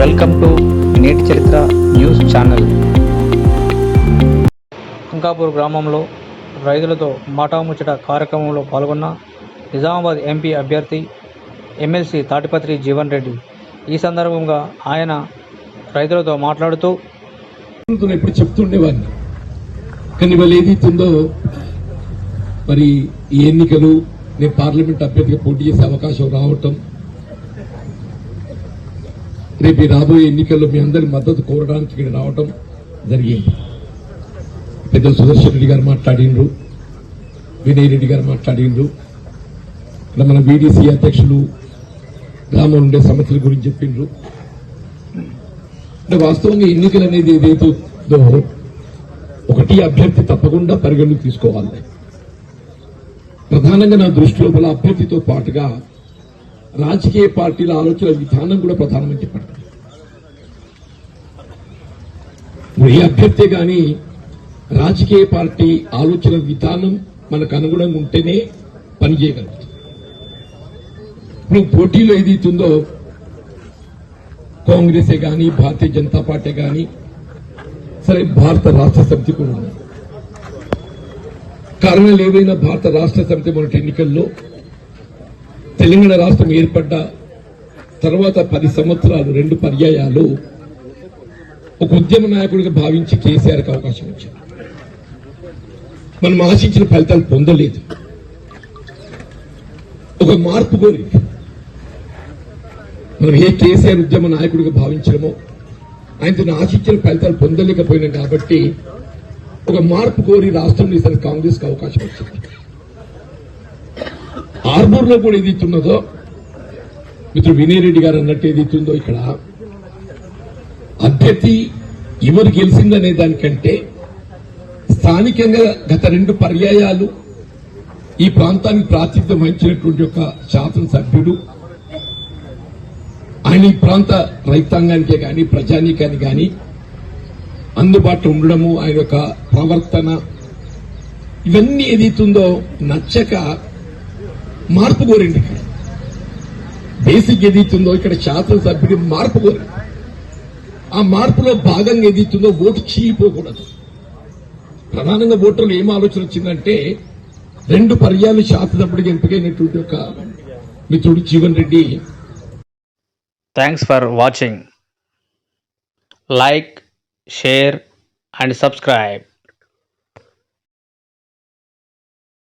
Welcome to నేటి చరిత్ర news channel. కుంకాపూర్ గ్రామంలో రైతులతో మాటాముచ్చట కార్యక్రమంలో పాల్గొన్న నిజామాబాద్ ఎంపీ అభ్యర్థి ఎమ్మెల్సీ తాటిపత్రి జీవన్ రెడ్డి. ఈ సందర్భంగా ఆయన రైతులతో మాట్లాడుతూ ఇప్పుడు చెప్తుండేవాడిని. కానీ వాళ్ళు ఏదైతుందో మరి ఈ ఎన్నికలు నేను పార్లమెంట్ అభ్యర్థిగా పోటీ చేసే అవకాశం రావటం రేపు రాబోయే ఎన్నికల్లో మీ అందరి మద్దతు కోరడానికి ఇక్కడ రావటం జరిగింది. పెద్ద సుదర్శన్ రెడ్డి గారు మాట్లాడిండ్రు వినయ్ రెడ్డి గారు మాట్లాడిండ్రు. ఇక్కడ మన బీడీసీ అధ్యక్షులు గ్రామంలో ఉండే సమస్యల గురించి చెప్పిండ్రు. అంటే వాస్తవంగా ఎన్నికలు అనేది ఏదైతుందో ఒకటి అభ్యర్థి తప్పకుండా పరిగణలోకి తీసుకోవాలి. ప్రధానంగా నా దృష్టి లోపల అభ్యర్థితో పాటుగా రాజకీయ పార్టీల ఆలోచన విధానం కూడా ప్రధానమని చెప్పండి ఇప్పుడు ఏ అభ్యర్థి కానీ రాజకీయ పార్టీ ఆలోచన విధానం మనకు అనుగుణంగా ఉంటేనే పనిచేయగలుగుతుంది ఇప్పుడు పోటీలో ఏదైతుందో కాంగ్రెసే కానీ భారతీయ జనతా పార్టీ కానీ సరే భారత రాష్ట్ర సమితి కూడా ఉన్నాయి కారణాలు ఏవైనా భారత రాష్ట్ర సమితి మొదటి ఎన్నికల్లో తెలంగాణ రాష్ట్రం ఏర్పడ్డ తర్వాత పది సంవత్సరాలు రెండు పర్యాయాలు ఒక ఉద్యమ నాయకుడిగా భావించి కేసీఆర్కి అవకాశం వచ్చింది మనం ఆశించిన ఫలితాలు పొందలేదు. ఒక మార్పు కోరి మనం ఏ కేసీఆర్ ఉద్యమ నాయకుడిగా భావించడమో ఆయనతో ఆశించిన ఫలితాలు పొందలేకపోయినాం కాబట్టి ఒక మార్పు కోరి రాష్ట్రంలో ఈసారి కాంగ్రెస్కి అవకాశం వచ్చింది. ఆర్మూర్లో కూడా ఏదైతున్నదో మిత్రుడు వినయ్ రెడ్డి గారు అన్నట్టు ఏదైతుందో ఇక్కడ? అభ్యర్థి ఎవరు గెలిచిందనే దానికంటే స్థానికంగా గత రెండు పర్యాయాలు ఈ ప్రాంతానికి ప్రాతిథ్యం వహించినటువంటి ఒక శాసనసభ్యుడు ఆయన ఈ ప్రాంత రైతాంగానికే కానీ ప్రజానీకానికి కానీ అందుబాటులో ఉండడము ఆయన యొక్క ప్రవర్తన ఇవన్నీ ఏదైతుందో నచ్చక మార్పు కోరింది. ఇక్కడ బేసిక్ ఏదైతుందో ఇక్కడ శాసనసభ్యుడి మార్పు కోరింది ఆ మార్పులో భాగంగా ఏదైతుందో ఓటు చీలిపోకూడదు. ప్రధానంగా ఓటర్లు ఏం ఆలోచన వచ్చిందంటే రెండు పర్యాలు శాసనసభ్యుడికి ఎంపికైనటువంటి ఒక మిత్రుడు Jeevan Reddy. Thanks for watching like share and subscribe